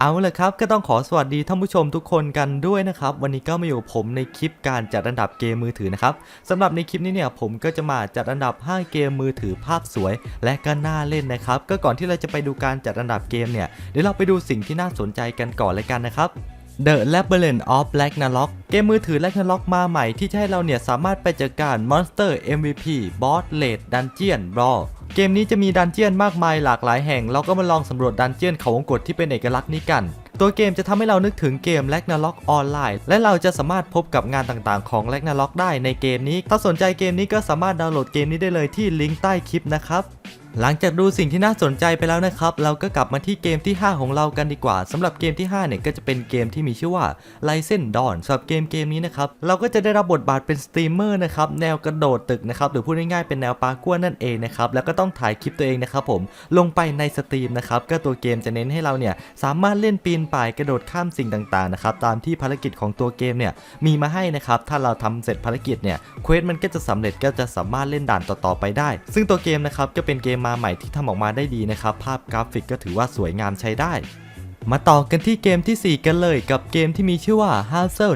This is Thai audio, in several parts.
เอาละครับก็ต้องขอสวัสดีท่านผู้ชมทุกคนกันด้วยนะครับ วันนี้ก็มาอยู่ผมในคลิปการจัดอันดับเกมมือถือนะครับสำหรับในคลิปนี้เนี่ยผมก็จะมาจัดอันดับ 5 เกมมือถือภาพสวย และก็น่าเล่นนะครับ ก็ก่อนที่เราจะไปดูการจัดอันดับเกมเนี่ยเดี๋ยวเราไปดูสิ่งที่น่าสนใจกันก่อนเลยกันนะครับ The Labyrinth of Ragnarok เกมมือถือ Ragnarok มาใหม่ที่จะให้เราเนี่ยสามารถไปจัดการ Monster MVP Boss Raid Dungeon Brawl เกมนี้จะมีดันเจียนมากมายหลากหลายแห่ง เราก็มาลองสำรวจดันเจียนเขาวงกตที่เป็นเอกลักษณ์นี้กัน ตัวเกมจะทำให้เรานึกถึงเกม Ragnarok ออนไลน์ และเราจะสามารถพบกับงานต่างๆของ Ragnarok ได้ในเกมนี้ ถ้าสนใจเกมนี้ก็สามารถดาวน์โหลดเกมนี้ได้เลยที่ลิงก์ใต้คลิปนะครับ หลังจากดูสิ่งที่น่าสนใจไปแล้วนะครับ เราก็กลับมาที่เกมที่ 5 ของเรากันดีกว่าสำหรับเกมที่ 5 เนี่ยก็จะเป็นเกมที่มีชื่อว่า l i c e n Dawn สำหรับเกมเกมนี้นะครับ เราก็จะได้รับบทบาทเป็นสตรีมเมอร์นะครับ แนวกระโดดตึกนะครับ หรือพูดง่ายๆเป็นแนวปากัวนั่นเองนะครับ แล้วก็ต้องถ่ายคลิปตัวเองนะครับผม ลงไปในสตรีมนะครับ ก็ตัวเกมจะเน้นให้เราเนี่ยสามารถเล่นปีนป่ายกระโดดข้ามสิ่งต่างๆนะครับ ตามที่ภารกิจของตัวเกมเนี่ยมีมาให้นะครับ ถ้าเราทำเสร็จภารกิจเนี่ย เควสมันก็จะสำเร็จก็จะสามารถเล่นด่านต่อๆไปได้ ซึ่งตัวเกมนะครับก็เป็นเกมมาใหม่ที่ทำออกมาได้ดีนะครับ ภาพกราฟิกก็ถือว่าสวยงามใช้ได้ มาต่อกันที่เกมที่ 4 กันเลยกับเกมที่มีชื่อว่า Hassel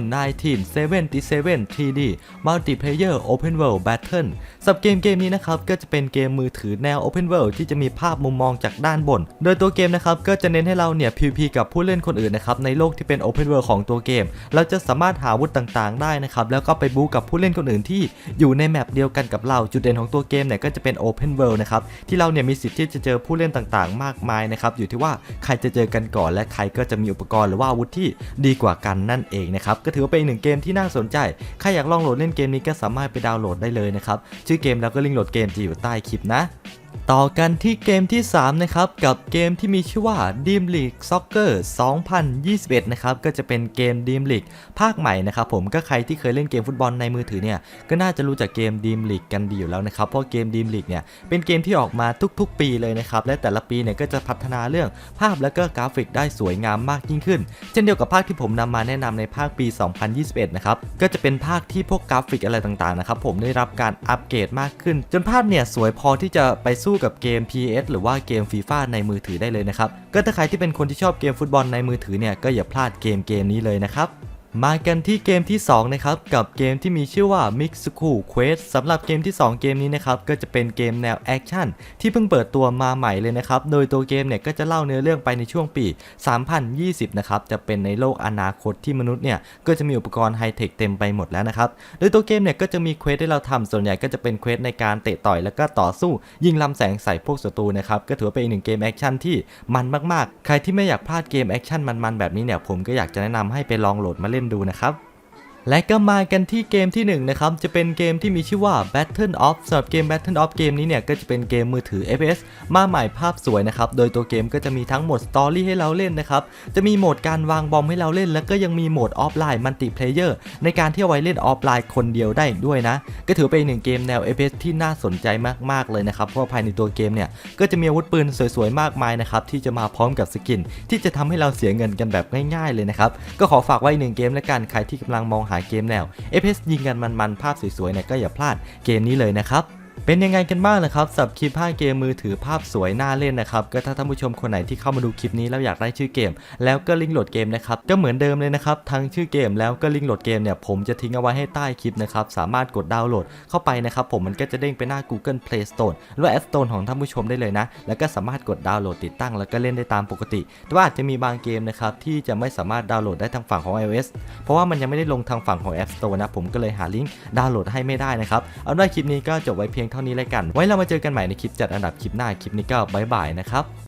1977 3D Multiplayer Open World Battle สับเกมเกมนี้นะครับก็จะเป็นเกมมือถือแนว Open World ที่จะมีภาพมุมมองจากด้านบน โดยตัวเกมนะครับก็จะเน้นให้เราเนี่ย PVP กับผู้เล่นคนอื่นนะครับในโลกที่เป็น Open World ของตัวเกม เราจะสามารถหาอาวุธต่างๆ ได้นะครับแล้วก็ไปบู๊กับผู้เล่นคนอื่นที่อยู่ในแมปเดียวกันกับเราจุดเด่นของตัวเกมเนี่ยก็จะเป็น Open World นะครับที่เราเนี่ยมีสิทธิ์ที่จะเจอผู้เล่นต่างๆ มากมายนะครับอยู่ที่ว่าใครจะเจอกันก่อนและใครก็จะมีอุปกรณ์หรือว่าอาวุธที่ดีกว่ากันนั่นเองนะครับก็ถือว่าเป็นหนึ่งเกมที่น่าสนใจ ใครอยากลองโหลดเล่นเกมนี้ก็สามารถไปดาวน์โหลดได้เลยนะครับชื่อเกมแล้วก็ลิงก์โหลดเกมจะอยู่ใต้คลิปนะ ต่อกันที่เกมที่ 3 นะครับ กับเกมที่มีชื่อว่า Dream League Soccer 2021 นะครับ ก็จะเป็นเกม Dream League ภาคใหม่นะครับผมก็ใครที่เคยเล่นเกมฟุตบอลในมือถือเนี่ย ก็น่าจะรู้จักเกม Dream League กันดีอยู่แล้วนะครับ เพราะเกม Dream League เนี่ย เป็นเกมที่ออกมาทุกๆ ปีเลยนะครับ และแต่ละปีเนี่ยก็จะพัฒนาเรื่องภาพและก็กราฟิกได้สวยงามมากยิ่งขึ้น เช่นเดียวกับภาคที่ผมนำมาแนะนำในภาคปี 2021 นะครับ ก็จะเป็นภาคที่พวกกราฟิกอะไรต่างๆนะครับผมได้รับการอัปเกรดมากขึ้น จนภาพเนี่ยสวยพอที่จะไปสู้กับเกม PS หรือว่าเกม FIFA ในมือถือได้เลยนะครับ ก็ถ้าใครที่เป็นคนที่ชอบเกมฟุตบอลในมือถือเนี่ยก็อย่าพลาดเกมเกมนี้เลยนะครับ มากันที่เกมที่ 2 นะครับ กับเกมที่มีชื่อว่า Mix School Quest สำหรับเกมที่ 2 เกมนี้นะครับ ก็จะเป็นเกมแนวแอคชั่นที่เพิ่งเปิดตัวมาใหม่เลยนะครับ โดยตัวเกมเนี่ยก็จะเล่าเนื้อเรื่องไปในช่วงปี 3020 นะครับ จะเป็นในโลกอนาคตที่มนุษย์เนี่ย ก็จะมีอุปกรณ์ไฮเทคเต็มไปหมดแล้วนะครับ โดยตัวเกมเนี่ยก็จะมีเควสให้เราทำส่วนใหญ่ก็จะเป็นเควสในการเตะต่อยแล้วก็ต่อสู้ยิงลำแสงใส่พวกศัตรูนะครับก็ถือว่าเป็นอีกหนึ่งเกมแอคชั่นที่มันมากๆ ใครที่ไม่อยากพลาดเกมแอคชั่นมันๆแบบนี้เนี่ยผมก็อยากจะแนะนำให้ไปลองโหลดมาเล่นดูนะครับ และก็มากันที่เกมที่1นะครับจะเป็นเกมที่มีชื่อว่า Battle of สำหรับเกม Battle of เกมนี้เนี่ยก็จะเป็นเกมมือถือ FPS มาใหม่ภาพสวยนะครับโดยตัวเกมก็จะมีทั้งโหมดสตอรี่ให้เราเล่นนะครับจะมีโหมดการวางบอมให้เราเล่น แล้วก็ยังมีโหมดออฟไลน์มัลติเพลเยอร์ในการที่เอาไว้เล่นออฟไลน์คนเดียวได้อีกด้วยนะ ก็ถือเป็นหนึ่งเกมแนว FPS ที่น่าสนใจมากๆเลยนะครับเพราะว่าภายในตัวเกมเนี่ยก็จะมีอาวุธปืนสวยๆมากมายนะครับที่จะมาพร้อมกับสกิน ที่จะทำให้เราเสียเงินกันแบบง่าย ๆเลยนะครับก็ขอฝากไว้หนึ่งเกมและกันใครที่กำลังมองหาเกมแนว FPS ยิงกันมันๆ ภาพสวยๆเนี่ยก็อย่าพลาดเกมนี้เลยนะครับ เป็นยังไงกันบ้างนะครับสับคลิป 5 เกมมือถือภาพสวยน่าเล่นนะครับก็ถ้าท่านผู้ชมคนไหนที่เข้ามาดูคลิปนี้แล้วอยากได้ชื่อเกม แล้วก็ลิงก์โหลดเกมนะครับก็เหมือนเดิมเลยนะครับทั้งชื่อเกมแล้วก็ลิงก์โหลดเกมเนี่ยผมจะทิ้งเอาไว้ให้ใต้คลิปนะครับสามารถกดดาวน์โหลดเข้าไปนะครับผมมันก็จะเด้งไปหน้า Google Play Store หรือ App Store ของท่านผู้ชมได้เลยนะ แล้วก็สามารถกดดาวน์โหลดติดตั้ง แล้วก็เล่นได้ตามปกติ แต่ว่าอาจจะมีบางเกมนะครับที่จะไม่สามารถดาวน์โหลดได้ทางฝั่งของ iOS เพราะว่ามันยังไม่ได้ลงทางฝั่งของ App Store นะผมก็เลยหาลิงก์ดาวน์โหลดให้ไม่ได้นะครับเอาด้วยคลิปนี้ก็จบไว้เพียงเท่านี้แล้วกัน ไว้เรามาเจอกันใหม่ในคลิปจัดอันดับคลิปหน้าคลิปนี้ก็บายบายนะครับ